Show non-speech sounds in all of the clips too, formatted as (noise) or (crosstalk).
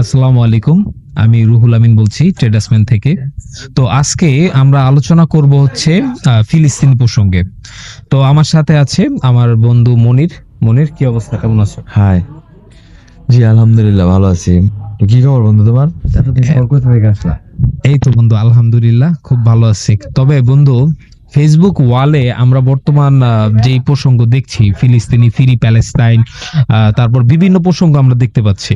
আসসালামু আলাইকুম। আমি রুহুল আমিন বলছি ট্রেডার্সম্যান থেকে। তো আজকে আমরা আলোচনা করব হচ্ছে ফিলিস্তিন প্রসঙ্গে। তো আমার সাথে আছে আমার বন্ধু মনির। মনির কি অবস্থা? কেমন আছো? হাই জি আলহামদুলিল্লাহ ভালো আছি। কি খবর বন্ধু তোমার? এতদিন পর কোথা থেকে আসলা? এই তো বন্ধু আলহামদুলিল্লাহ খুব ভালো আছি। তবে বন্ধু ফেসবুক ওয়ালে আমরা বর্তমান যেই প্রসঙ্গ দেখছি, ফিলিস্তিনি, ফ্রি প্যালেস্তাইন তারপর বিভিন্ন প্রসঙ্গ আমরা দেখতে পাচ্ছি।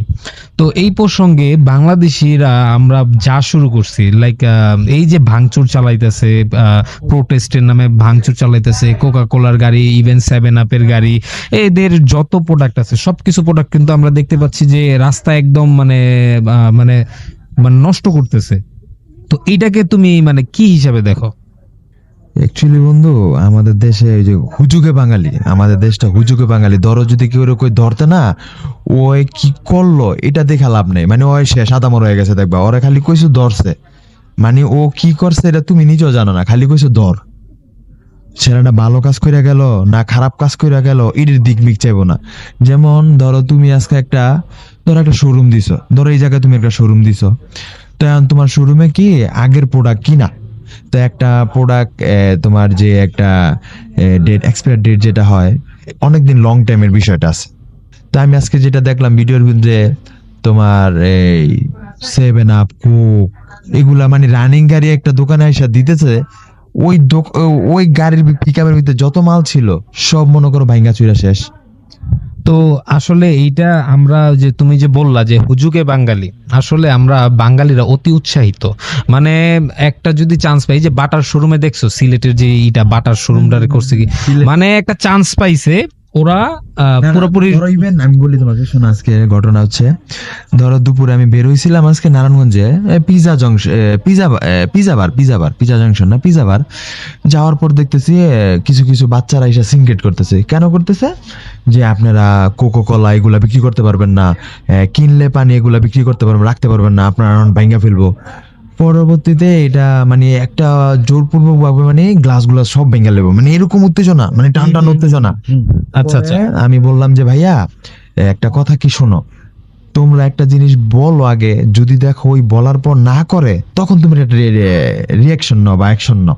তো এই প্রসঙ্গে বাংলাদেশিরা আমরা যা শুরু করছি লাইক এই যে ভাঙচুর চালাইতেছে প্রোটেস্টের নামে ভাঙচুর চালাইতেছে কোকা কোলার গাড়ি ইভেন সেভেন আপের গাড়ি, এদের যত প্রোডাক্ট আছে, সবকিছু প্রোডাক্ট কিন্তু আমরা দেখতে পাচ্ছি যে রাস্তা একদম মানে মানে মানে নষ্ট করতেছে। তো এইটাকে তুমি মানে কি হিসাবে দেখো? অ্যাকচুয়ালি বন্ধু, আমাদের দেশে ওই যে হুজুগে বাঙালি, আমাদের দেশটা হুজুগে বাঙালি, ধরো যদি কেউ কই ধরতে না, ওই কি করল, এটা দেখা লাভ নেই। মানে ওই শেষ আদামর হয়ে গেছে, দেখবা। ওরা খালি কইছো ধরছে। মানে ও কি করছে এটা তুমি নিজেও জানো না, খালি কইছো ধর। ছেলেটা ভালো কাজ কইরা গেল, না খারাপ কাজ কইরা গেল এটির দিক মিক চাইব না। যেমন ধরো তুমি আজকে একটা, ধরো একটা শোরুম দিছো, ধরো এই জায়গায় তুমি একটা শোরুম দিছো। তো তোমার শোরুমে কি আগের প্রোডাক্ট কিনা? তো একটা প্রোডাক্ট তোমার যে একটা ডেট এক্সপায়ার ডেট যেটা হয়, অনেকদিন লং টাইমের বিষয়টা আছে। তো আমি আজকে যেটা দেখলাম ভিডিওর মধ্যে তোমার এই সেভেন আপ কুক এগুলা মানে রানিং গাড়ি একটা দোকানে এসে দিতেছে, ওই ওই গাড়ির পিক আপের ভিতরে যত মাল ছিল, সব মনে করো ভাইঙ্গা চুরা শেষ। তো আসলে এইটা আমরা যে তুমি যে বললা যে হুজুকে বাঙালি আসলে আমরা বাঙালিরা অতি উৎসাহিত। মানে একটা যদি চান্স পাই যে বাটার শোরুমে দেখছ সিলেটের যে এটা বাটার শোরুমটা করছে কি? মানে একটা চান্স পাইছে ওরা পুরোপুরি even আমি বলি তোমাকে শোনো আজকে ঘটনা হচ্ছে ধরো দুপুরে আমি বের হয়েছিলাম আজকে নারায়ণগঞ্জে pizza junction pizza pizza bar pizza bar pizza junction না পিজা বার। যাওয়ার পর দেখতেছি কিছু কিছু বাচ্চারা এসে সিনকেট করতেছে। কেন করতেছে? যে আপনারা কোকো কলা এগুলা বিক্রি করতে পারবেন না কিনলে পানি এগুলা বিক্রি করতে পারবেন রাখতে পারবেন না আপনারা ভাঙ্গা ফেলব। পরবর্তীতে এটা মানে একটা জোরপূর্বক ভাবে মানে গ্লাসগুলো সব ভেঙে লেবো মানে এরকম উত্তেজনা মানে টান টান উত্তেজনা। আচ্ছা আচ্ছা আমি বললাম যে ভাইয়া একটা কথা কি শোনো? তোমরা একটা জিনিস বলো আগে যদি দেখো ওই বলার পর না করে তখন তুমি একটা রিয়াকশন নাও বা অ্যাকশন নাও।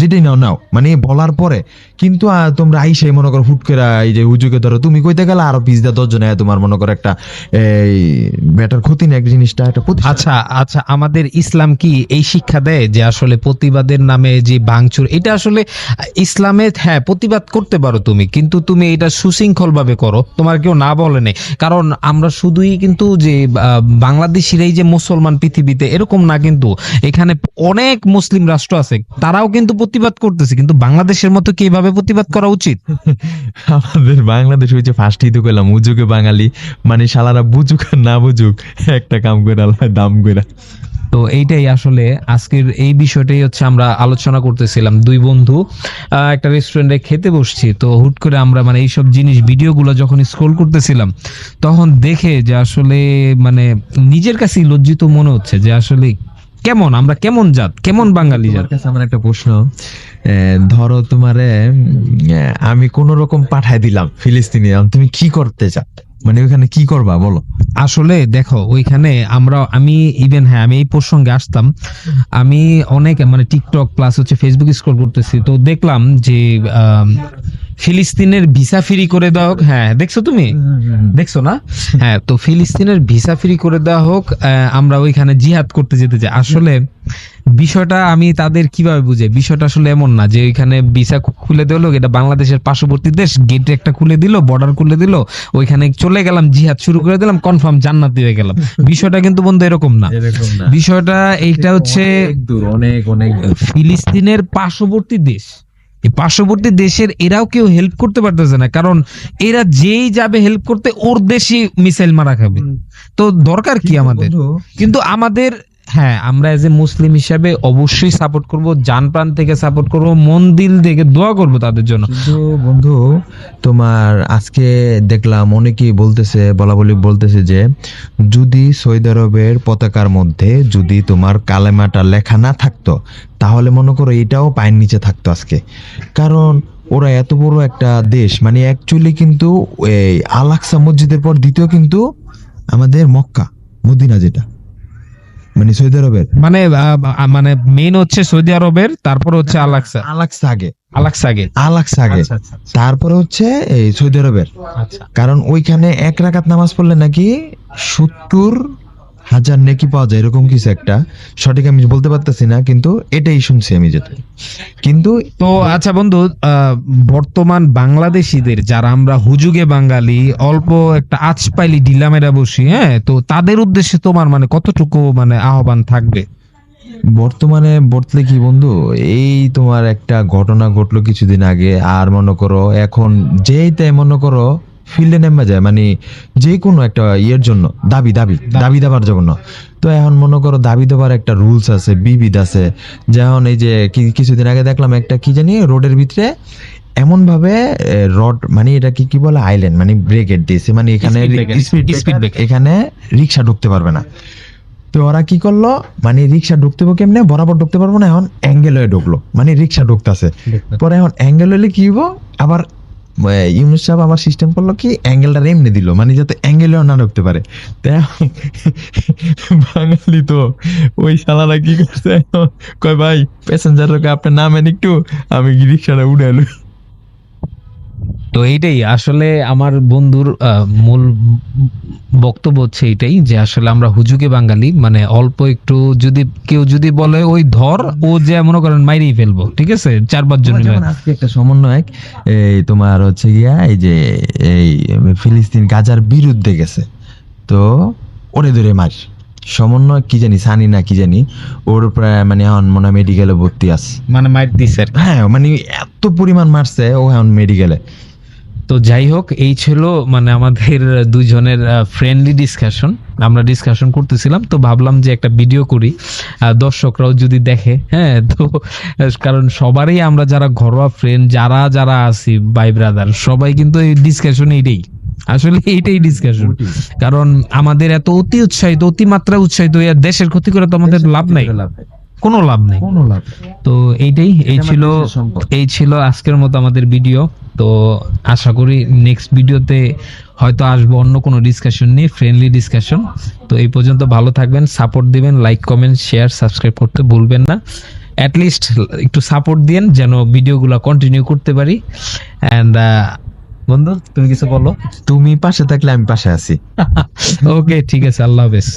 যেটাই নাও নাও। মানে বলার পরে, কিন্তু তোমরা আইসাই মনে করো হুট করে, এই যে হুজুকে ধরো, তুমি কইতে গেলে আরও পিস দা দশজন তোমার মনে করো একটা, এই বেটার ক্ষতি না একটা জিনিসটা, একটা ক্ষতি আচ্ছা আচ্ছা আমাদের ইসলাম কি এই শিক্ষা দেয় যে আসলে প্রতিবাদের নামে যে ভাঙচুর, এটা আসলে ইসলামে হ্যাঁ প্রতিবাদ করতে পারো তুমি, কিন্তু তুমি এটা সুশৃঙ্খল ভাবে করো, তোমার কেউ না বলে নেই। কারণ আমরা শুধুই কিন্তু যে বাংলাদেশিরাই যে মুসলমান পৃথিবীতে, এরকম না কিন্তু, এখানে অনেক মুসলিম রাষ্ট্র আছে, তারাও কিন্তু প্রতিবাদ করতেছে কিন্তু বাংলাদেশের মতো কি এভাবে প্রতিবাদ করা উচিত? (laughs) আমাদের বাংলাদেশ হয়েছে ফার্স্টই তো কইলাম উজুকে বাঙালি মানে শালারা বুঝুক আর না বুঝুক একটা কাম করে আল্লাহ দাম করে। তো এইটাই আসলে আজকের এই বিষয়টাই হচ্ছে আমরা আলোচনা করতেছিলাম দুই বন্ধু একটা রেস্টুরেন্টে খেতে বসছি তো হুট করে আমরা মানে এইসব জিনিস ভিডিওগুলো যখন স্ক্রোল করতেছিলাম তখন দেখে যে আসলে মানে নিজের কাছেই লজ্জিত মনে হচ্ছে যে আসলে কেমন? আমরা কেমন জাত? কেমন বাঙালি জাত? কাছে আমার একটা প্রশ্ন। ধরো তোমারে আমি কোন রকম পাঠায় দিলাম ফিলিস্তিনি তুমি কি করতে চাও? মানে ওখানে কি করবা বলো? আসলে দেখো ওইখানে আমরা আমি ইভেন হ্যাঁ আমি এই প্রসঙ্গে আসতাম। আমি অনেক মানে টিকটক প্লাস হচ্ছে ফেসবুক স্ক্রল করতেছি। তো দেখলাম যে ফিলিস্তিনের ভিসা ফ্রি করে দেওয়া হোক হ্যাঁ দেখছ তুমি? দেখছ না? হ্যাঁ তো ফিলিস্তিনের ভিসা ফ্রি করে দেওয়া হোক আমরা ওইখানে জিহাদ করতে যেতে চাই। আসলে বিষয়টা আমি তাদের কীভাবে বুঝে বিষয়টা আসলে এমন না যে ওইখানে ভিসা খুলে দিল এটা বাংলাদেশের পার্শ্ববর্তী দেশ গেট একটা খুলে দিল বর্ডার খুলে দিল ওইখানে চলে গেলাম জিহাদ শুরু করে দিলাম কনফার্ম জান্নাত দিয়ে গেলাম। (laughs) বিষয়টা কিন্তু বন্ধু এরকম না। বিষয়টা এইটা হচ্ছে অনেক অনেক ফিলিস্তিনের পার্শ্ববর্তী দেশ। পার্শ্ববর্তী দেশের এরাও কেউ হেল্প করতে পারতেছে না। কারণ এরা যেই যাবে হেল্প করতে ওর দেশে মিসাইল মারা খাবে। তো দরকার কি আমাদের? কিন্তু আমাদের হ্যাঁ আমরা এজ এ মুসলিম হিসাবে অবশ্যই সাপোর্ট করব জান প্রাণ থেকে সাপোর্ট করব, মন দিল থেকে দোয়া করব তাদের জন্য। বন্ধু, তোমার আজকে দেখলাম অনেকেই বলতেছে বলা বলি বলতেছে যে, যদি সৌদি আরবের পতাকার মধ্যে যদি তোমার কালেমাটা লেখা না থাকতো, তাহলে মনে করো এটাও পায়ের নিচে থাকতো আজকে। কারণ ওরা এত বড় একটা দেশ মানে অ্যাকচুয়ালি কিন্তু এই আলাক্সা মসজিদের পর দ্বিতীয় কিন্তু আমাদের মক্কা, মদিনা যেটা। মানে সৌদি আরবের? মানে মানে মেইন হচ্ছে সৌদি আরবের তারপর হচ্ছে আলাক্সা আলাক্সা আগে। আলাক্সা আগে। আলাক্সা আগে। আচ্ছা, আচ্ছা, তারপরে হচ্ছে এই সৌদি আরবের। আচ্ছা। কারণ ওইখানে এক রাকাত নামাজ পড়লে নাকি সত্তর হাজার নেকি পাওয়া যায় এরকম কিছু একটা। সঠিক আমি বলতে পারতেছি না কিন্তু এটাই শুনছি আমি যেটা। কিন্তু তো আচ্ছা বন্ধু বর্তমান বাংলাদেশিদের যারা আমরা হুজুগে বাঙালি অল্প একটা আজ পাইলি ডিলামেরা বসি হ্যাঁ তো তাদের উদ্দেশ্যে তোমার মানে কতটুকু মানে আহ্বান থাকবে? বর্তমানে বর্তলে কি বন্ধু এই তোমার একটা ঘটনা ঘটলো কিছুদিন আগে আর মনে করো এখন যেই তাই মনে করো ফিল্ডে নেমে যায় মানে যে কোনো একটা ইয়ের জন্য দাবি দাবি দাবি দেওয়ার জন্য। তো এখন মনে করো দাবি দেওয়ার একটা রুলস আছে বিবিধ আছে যেমন এই যে কিছুদিন আগে দেখলাম একটা কি জানি রোডের ভিতরে এমন ভাবে রড মানে এটা কি কি বলে আইল্যান্ড মানে ব্রেকেট দিয়েছে মানে এখানে। এখানে রিক্সা ঢুকতে পারবে না। তো ওরা কি করল মানে রিক্সা ঢুকতে কেমনে বরাবর ঢুকতে পারব না এখন অ্যাঙ্গেল হয়ে ঢুকলো মানে রিক্সা ঢুকতেছে। পরে এখন অ্যাঙ্গেল হলে কি হব আবার ইউনুস সাহেব আমার সিস্টেম করল কি? অ্যাঙ্গেলটা এমনি দিল মানে যাতে অ্যাঙ্গেলেও না ঢুকতে পারে। বাঙালি তো, ওই শালারা কি করছে? কয়, ভাই প্যাসেঞ্জার আপনার নামেন একটু, আমি রিক্সাটা এলো তো এইটাই আসলে আমার বন্ধুর আহ, মূল বক্তব্য হচ্ছে এটাই যে আসলে আমরা হুজুকে বাঙালি মানে অল্প একটু যদি কেউ যদি বলে ওই ধর ও যে মনে করেন মাইরেই ফেলব ঠিক আছে? চার পাঁচ জন আজকে একটা সমন্বয়ক এই তোমার হচ্ছে গিয়া এই যে এই ফিলিস্তিন গাজার বিরুদ্ধে গেছে তো ওরে ধরে মার। সমন্বয় কি জানি সানি না কি জানি ওর প্রায় মানে এখন মনে হয় মেডিকেলে ভর্তি আছে। মানে মার দিছে হ্যাঁ মানে এত পরিমাণ মারছে ও এখন মেডিকেলে তো যাই হোক এই ছিল মানে আমাদের দুইজনের ফ্রেন্ডলি ডিসকাশন আমরা ডিসকাশন করতেছিলাম তো ভাবলাম যে একটা ভিডিও করি। দর্শকরাও যদি দেখে হ্যাঁ তো কারণ সবারই আমরা যারা ঘরোয়া ফ্রেন্ড যারা যারা আছি ভাই ব্রাদার সবাই কিন্তু এই ডিসকাশন এইটাই। আসলে এইটাই ডিসকাশন কারণ আমাদের এত অতি উৎসাহিত অতিমাত্রা উৎসাহিত দেশের ক্ষতি করে তো আমাদের লাভ নাই। কোনো লাভ নেই। কোনো লাভ তো এইটাই এই ছিল এই ছিল আজকের মতো আমাদের ভিডিও। তো আশা করি নেক্সট ভিডিওতে হয়তো আসব অন্য কোনো ডিসকাশন নিয়ে ফ্রেন্ডলি ডিসকাশন তো এই পর্যন্ত ভালো থাকবেন সাপোর্ট দিবেন লাইক কমেন্ট শেয়ার সাবস্ক্রাইব করতে ভুলবেন না। অ্যাটলিস্ট একটু সাপোর্ট দিন যেন ভিডিওগুলো কন্টিনিউ করতে পারি। অ্যান্ড বন্ধু তুমি কিছু বলো? তুমি পাশে থাকলে আমি পাশে আছি। (laughs) ওকে ঠিক আছে আল্লাহ হাফেজ।